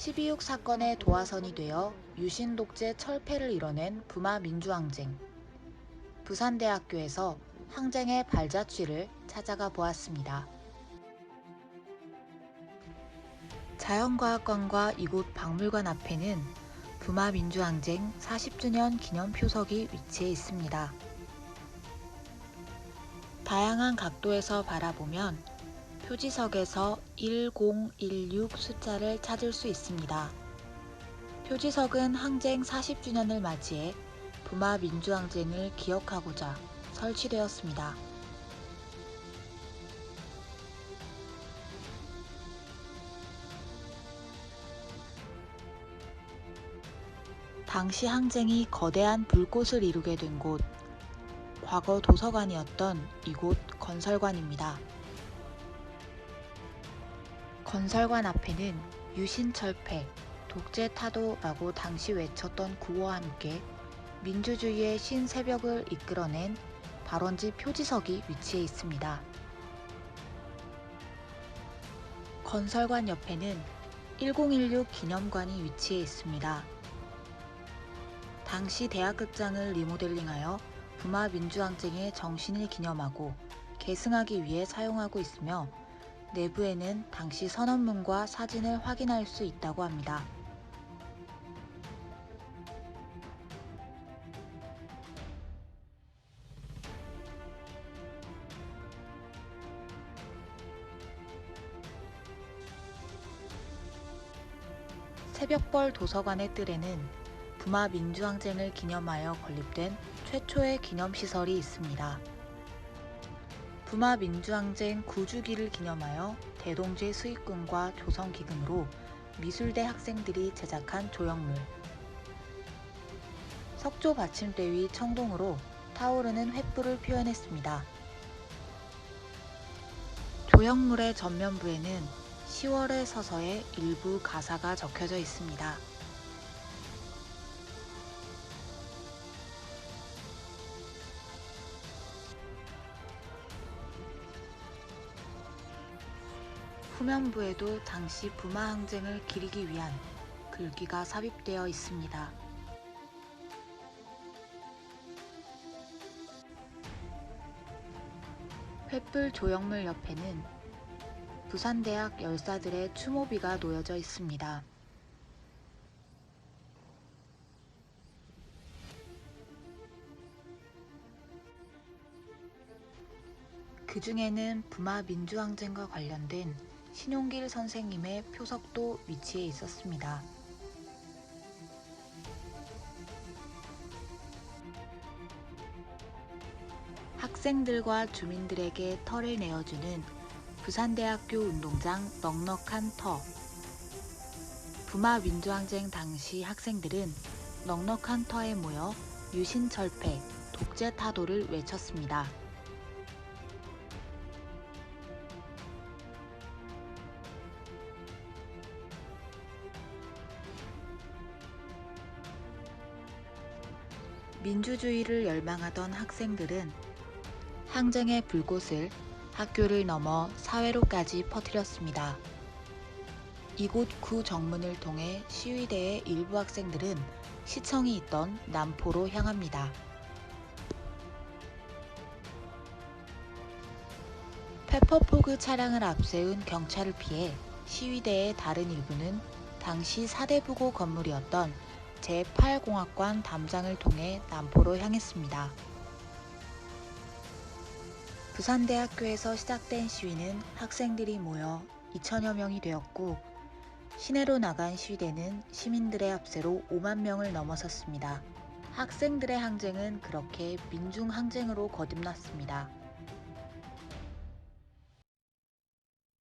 12.6 사건의 도화선이 되어 유신 독재 철폐를 이뤄낸 부마 민주항쟁. 부산대학교에서 항쟁의 발자취를 찾아가 보았습니다. 자연과학관과 이곳 박물관 앞에는 부마 민주항쟁 40주년 기념 표석이 위치해 있습니다. 다양한 각도에서 바라보면 표지석에서 1016 숫자를 찾을 수 있습니다. 표지석은 항쟁 40주년을 맞이해 부마 민주항쟁을 기억하고자 설치되었습니다. 당시 항쟁이 거대한 불꽃을 이루게 된 곳, 과거 도서관이었던 이곳 건설관입니다. 건설관 앞에는 유신철폐, 독재타도라고 당시 외쳤던 구호와 함께 민주주의의 신새벽을 이끌어낸 발원지 표지석이 위치해 있습니다. 건설관 옆에는 1016 기념관이 위치해 있습니다. 당시 대학극장을 리모델링하여 부마 민주항쟁의 정신을 기념하고 계승하기 위해 사용하고 있으며 내부에는 당시 선언문과 사진을 확인할 수 있다고 합니다. 새벽벌 도서관의 뜰에는 부마 민주항쟁을 기념하여 건립된 최초의 기념시설이 있습니다. 부마 민주항쟁 9주기를 기념하여 대동제 수익금과 조성기 금으로 미술대 학생들이 제작한 조형물 석조 받침대 위 청동으로 타오르는 횃불을 표현했습니다. 조형물의 전면부에는 10월의 서서의 일부 가사가 적혀져 있습니다. 후면부에도 당시 부마 항쟁을 기리기 위한 글귀가 삽입되어 있습니다. 횃불 조형물 옆에는 부산대학 열사들의 추모비가 놓여져 있습니다. 그 중에는 부마 민주항쟁과 관련된 신용길 선생님의 표석도 위치해 있었습니다. 학생들과 주민들에게 터를 내어주는 부산대학교 운동장 넉넉한 터. 부마 민주항쟁 당시 학생들은 넉넉한 터에 모여 유신 철폐, 독재 타도를 외쳤습니다. 민주주의를 열망하던 학생들은 항쟁의 불꽃을 학교를 넘어 사회로까지 퍼뜨렸습니다. 이곳 구 정문을 통해 시위대의 일부 학생들은 시청이 있던 남포로 향합니다. 페퍼포그 차량을 앞세운 경찰을 피해 시위대의 다른 일부는 당시 사대부고 건물이었던 제8공학관 담장을 통해 남포로 향했습니다. 부산대학교에서 시작된 시위는 학생들이 모여 2천여 명이 되었고 시내로 나간 시위대는 시민들의 합세로 5만 명을 넘어섰습니다. 학생들의 항쟁은 그렇게 민중항쟁으로 거듭났습니다.